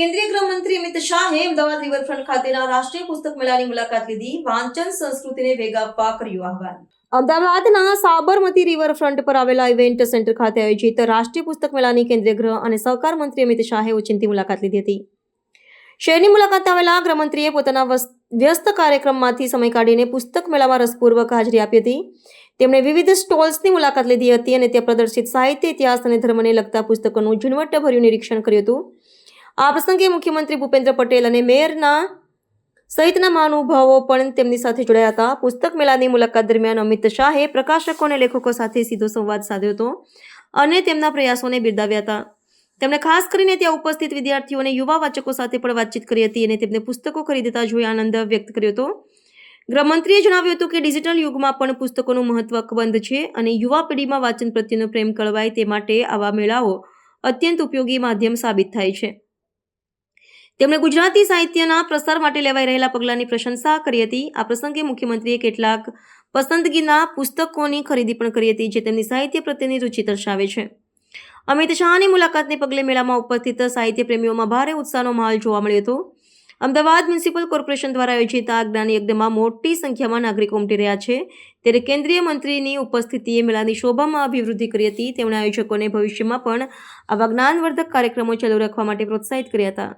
કેન્દ્રીય ગૃહમંત્રી અમિત શાહે અમદાવાદ રિવરફ્રન્ટ ખાતેના રાષ્ટ્રીય પુસ્તક મેળાની મુલાકાત લીધી વાંચન સંસ્કૃતિને વેગ આપવા કર્યું આહવાન. અમદાવાદના સાબરમતી રિવરફ્રન્ટ પર આવેલા ઇવેન્ટ સેન્ટર ખાતે આયોજિત રાષ્ટ્રીય પુસ્તક મેળાની કેન્દ્રીય ગૃહ અને સહકાર મંત્રી અમિત શાહે ઓચિંતી મુલાકાત લીધી હતી. શહેરની મુલાકાત આવેલા ગૃહમંત્રીએ પોતાના વ્યસ્ત કાર્યક્રમમાંથી સમય કાઢીને પુસ્તક મેળામાં રસપૂર્વક હાજરી આપી હતી. તેમણે વિવિધ સ્ટોલ્સની મુલાકાત લીધી હતી અને ત્યાં પ્રદર્શિત સાહિત્ય, ઇતિહાસ અને ધર્મને લગતા પુસ્તકોનું ઝીણવટભર્યું નિરીક્ષણ કર્યું હતું. આ પ્રસંગે મુખ્યમંત્રી ભૂપેન્દ્ર પટેલ અને મેયરના સહિતના મહાનુભાવો પણ તેમની સાથે જોડાયા હતા. પુસ્તક મેળાની મુલાકાત દરમિયાન અમિત શાહે પ્રકાશકો અને લેખકો સાથે સીધો સંવાદ સાધ્યો હતો અને તેમના પ્રયાસોને બિરદાવ્યા હતા. તેમણે ખાસ કરીને ત્યાં ઉપસ્થિત વિદ્યાર્થીઓ અને યુવા વાચકો સાથે પણ વાતચીત કરી હતી અને તેમને પુસ્તકો ખરીદતા જોઈ આનંદ વ્યક્ત કર્યો હતો. ગૃહમંત્રીએ જણાવ્યું હતું કે ડિજિટલ યુગમાં પણ પુસ્તકોનું મહત્વ અકબંધ છે અને યુવા પેઢીમાં વાંચન પ્રત્યેનો પ્રેમ કળવાય તે માટે આવા મેળાઓ અત્યંત ઉપયોગી માધ્યમ સાબિત થાય છે. તેમણે ગુજરાતી સાહિત્યના પ્રસાર માટે લેવાઈ રહેલા પગલાંની પ્રશંસા કરી હતી. આ પ્રસંગે મુખ્યમંત્રીએ કેટલાક પસંદગીના પુસ્તકોની ખરીદી પણ કરી હતી, જે તેમની સાહિત્ય પ્રત્યેની રુચિ દર્શાવે છે. અમિત શાહની મુલાકાતને પગલે મેળામાં ઉપસ્થિત સાહિત્ય પ્રેમીઓમાં ભારે ઉત્સાહનો માહોલ જોવા મળ્યો હતો. અમદાવાદ મ્યુનિસિપલ કોર્પોરેશન દ્વારા આયોજિત આ જ્ઞાન યજ્ઞમાં મોટી સંખ્યામાં નાગરિકો ઉમટી રહ્યા છે. ત્યારે કેન્દ્રીય મંત્રીની ઉપસ્થિતિએ મેળાની શોભામાં અભિવૃદ્ધિ કરી હતી. તેમણે આયોજકોને ભવિષ્યમાં પણ આવા જ્ઞાનવર્ધક કાર્યક્રમો ચાલુ રાખવા માટે પ્રોત્સાહિત કર્યા હતા.